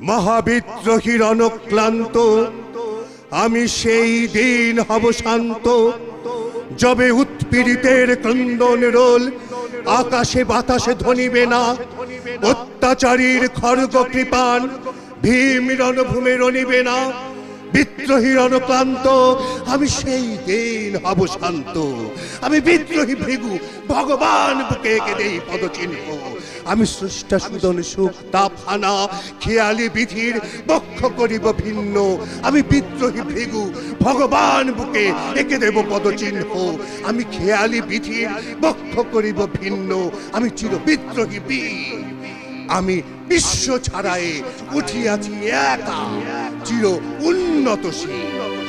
মহাবিদ্রোহীর অনক্লান্ত আমি সেই দিন হব শান্ত। যবে উৎপীড়িতের ক্রন্দন রোল, আকাশে বাতাসে ধ্বনিবে না। অত্যাচারীর খড়গ কৃপান, ভীম রণভূমে রণিবে না। বিদ্রোহী রণক্লান্ত আমি সেই দিন হব শান্ত। আমি বিদ্রোহী ভৃগু, ভগবান বুকে এঁকে দেই পদচিহ্ন। আমি সৃষ্টা সুদন সুখ তাপহানা খেয়ালি বিধির বক্ষ করিব ভিন্ন। আমি বিদ্রোহী ভৃগু, ভগবান বুকে এঁকে দেব পদচিহ্ন। আমি খেয়ালি বিধির বক্ষ করিব ভিন্ন। আমি চির বিদ্রোহী বীর। আমি বিশ্ব ছাড়ায়ে উঠিয়াছি একা, চির উন্নতশীল।